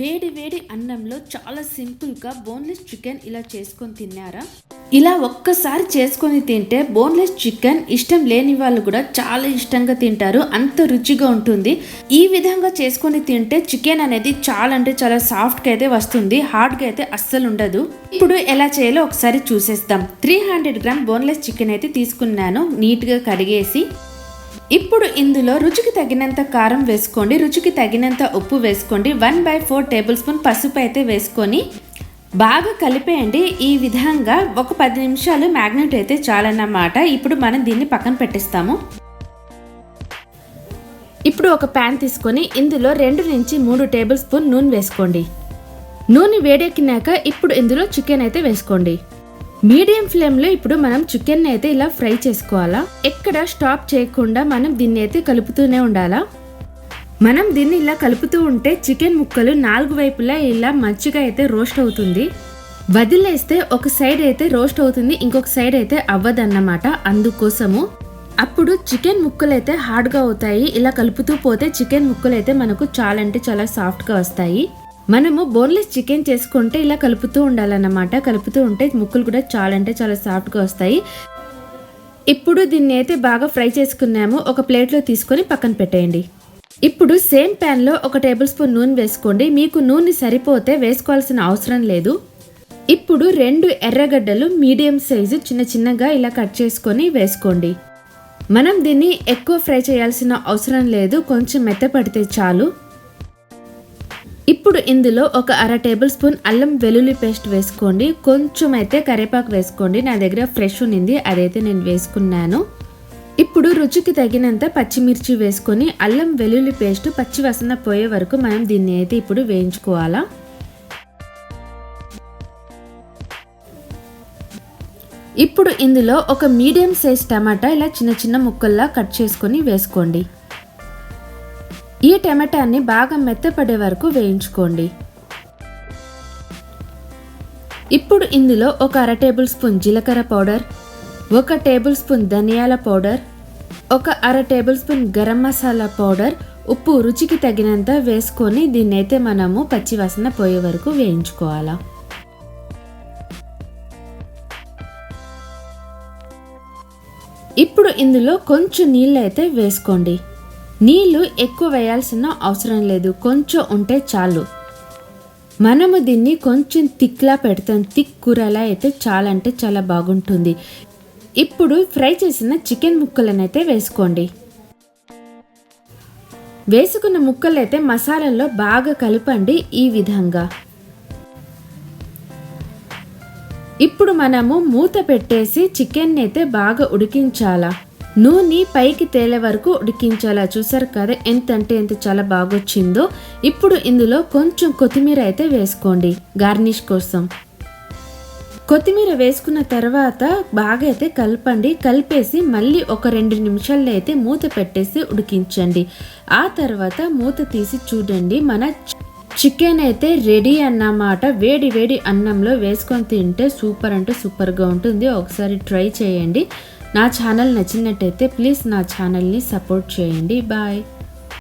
వేడి వేడి అన్నంలో చాలా సింపుల్గా బోన్లెస్ చికెన్ ఇలా చేసుకొని తిన్నారా? ఇలా ఒక్కసారి చేసుకొని తింటే బోన్లెస్ చికెన్ ఇష్టం లేని వాళ్ళు కూడా చాలా ఇష్టంగా తింటారు. అంత రుచిగా ఉంటుంది. ఈ విధంగా చేసుకొని తింటే చికెన్ అనేది చాలా అంటే చాలా సాఫ్ట్గా అయితే వస్తుంది. హార్డ్గా అయితే అస్సలు ఉండదు. ఇప్పుడు ఎలా చేయాలో ఒకసారి చూసేస్తాం three hundred gram boneless chicken అయితే తీసుకున్నాను. నీట్గా కడిగేసి ఇప్పుడు ఇందులో రుచికి తగినంత కారం వేసుకోండి. రుచికి తగినంత ఉప్పు వేసుకోండి. One by four tablespoon పసుపు అయితే వేసుకొని బాగా కలిపేయండి. ఈ విధంగా ఒక పది నిమిషాలు మ్యాగ్నెట్ అయితే చాలన్నమాట. ఇప్పుడు మనం దీన్ని పక్కన పెట్టిస్తాము. ఇప్పుడు ఒక ప్యాన్ తీసుకొని ఇందులో రెండు నుంచి మూడు టేబుల్ స్పూన్ నూనె వేసుకోండి. నూనె వేడెక్కినాక ఇప్పుడు ఇందులో చికెన్ అయితే వేసుకోండి. మీడియం ఫ్లేమ్లో ఇప్పుడు మనం చికెన్ అయితే ఇలా ఫ్రై చేసుకోవాలా? ఎక్కడ స్టాప్ చేయకుండా మనం దీన్ని అయితే కలుపుతూనే ఉండాలా? మనం దీన్ని ఇలా కలుపుతూ ఉంటే చికెన్ ముక్కలు నాలుగు వైపులా ఇలా మంచిగా అయితే రోస్ట్ అవుతుంది. వదిలేస్తే ఒక సైడ్ అయితే రోస్ట్ అవుతుంది ఇంకొక సైడ్ అయితే అవ్వదన్నమాట అందుకోసము. అప్పుడు చికెన్ ముక్కలు అయితే హార్డ్గా అవుతాయి ఇలా కలుపుతూ పోతే చికెన్ ముక్కలు అయితే మనకు చాలా అంటే చాలా సాఫ్ట్గా వస్తాయి. మనము బోన్లెస్ చికెన్ చేసుకుంటే ఇలా కలుపుతూ ఉండాలన్నమాట. కలుపుతూ ఉంటే ముక్కలు కూడా చాలా అంటే చాలా సాఫ్ట్గా వస్తాయి. ఇప్పుడు దీన్ని అయితే బాగా ఫ్రై చేసుకున్నాము. ఒక ప్లేట్లో తీసుకొని పక్కన పెట్టేయండి. ఇప్పుడు సేమ్ ప్యాన్లో ఒక టేబుల్ స్పూన్ నూనె వేసుకోండి. మీకు నూనె సరిపోతే వేసుకోవాల్సిన అవసరం లేదు. ఇప్పుడు రెండు ఎర్రగడ్డలు మీడియం సైజు చిన్న చిన్నగా ఇలా కట్ చేసుకొని వేసుకోండి. మనం దీన్ని ఎక్కువ ఫ్రై చేయాల్సిన అవసరం లేదు. కొంచెం మెత్తపడితే చాలు. ఇప్పుడు ఇందులో ఒక అర టేబుల్ స్పూన్ అల్లం వెల్లుల్లి పేస్ట్ వేసుకోండి. కొంచెం అయితే కరివేపాకు వేసుకోండి. నా దగ్గర ఫ్రెష్ ఉన్నింది అదైతే నేను వేసుకున్నాను. ఇప్పుడు రుచికి తగినంత పచ్చిమిర్చి వేసుకొని అల్లం వెల్లుల్లి పేస్ట్ పచ్చి వసన పోయే వరకు మనం దీన్ని అయితే ఇప్పుడు వేయించుకోవాలా. ఇప్పుడు ఇందులో ఒక మీడియం సైజ్ టమాటా ఇలా చిన్న చిన్న ముక్కల్లా కట్ చేసుకొని వేసుకోండి. ఈ టమాటాని బాగా మెత్తపడే వరకు వేయించుకోండి. ఇప్పుడు ఇందులో ఒక అర టేబుల్ స్పూన్ జీలకర్ర పౌడర్ ఒక టేబుల్ స్పూన్ ధనియాల పౌడర్ ఒక అర tablespoon garam masala powder ఉప్పు రుచికి తగినంత వేసుకొని దీన్నైతే మనము పచ్చివాసన పోయే వరకు వేయించుకోవాలా. ఇప్పుడు ఇందులో కొంచెం నీళ్ళు అయితే వేసుకోండి. నీళ్ళు ఎక్కువ వేయాల్సిన అవసరం లేదు. కొంచెం ఉంటే చాలు. మనము దీన్ని కొంచెం థిక్లా పెడతాం. థిక్ కూరలా అయితే చాలా అంటే చాలా బాగుంటుంది. ఇప్పుడు ఫ్రై చేసిన చికెన్ ముక్కలనైతే వేసుకోండి. వేసుకున్న ముక్కలు అయితే మసాలాలో బాగా కలపండి ఈ విధంగా. ఇప్పుడు మనము మూత పెట్టేసి చికెన్ అయితే బాగా ఉడికించాలా? నూనె పైకి తేలే వరకు ఉడికించాలా చూసారు కదా ఎంత అంటే ఎంత చాలా బాగొచ్చిందో. ఇప్పుడు ఇందులో కొంచెం కొత్తిమీర అయితే వేసుకోండి గార్నిష్ కోసం. కొత్తిమీర వేసుకున్న తర్వాత బాగా అయితే కలపండి కలిపేసి మళ్ళీ ఒక రెండు నిమిషాల్లో అయితే మూత పెట్టేసి ఉడికించండి. ఆ తర్వాత మూత తీసి చూడండి మన చికెన్ అయితే రెడీ అన్నమాట వేడి వేడి అన్నంలో వేసుకొని తింటే సూపర్ అంటే సూపర్గా ఉంటుంది. ఒకసారి ట్రై చేయండి. నా ఛానల్ నచ్చినట్టయితే ప్లీజ్ నా ఛానల్ని సపోర్ట్ చేయండి. బాయ్.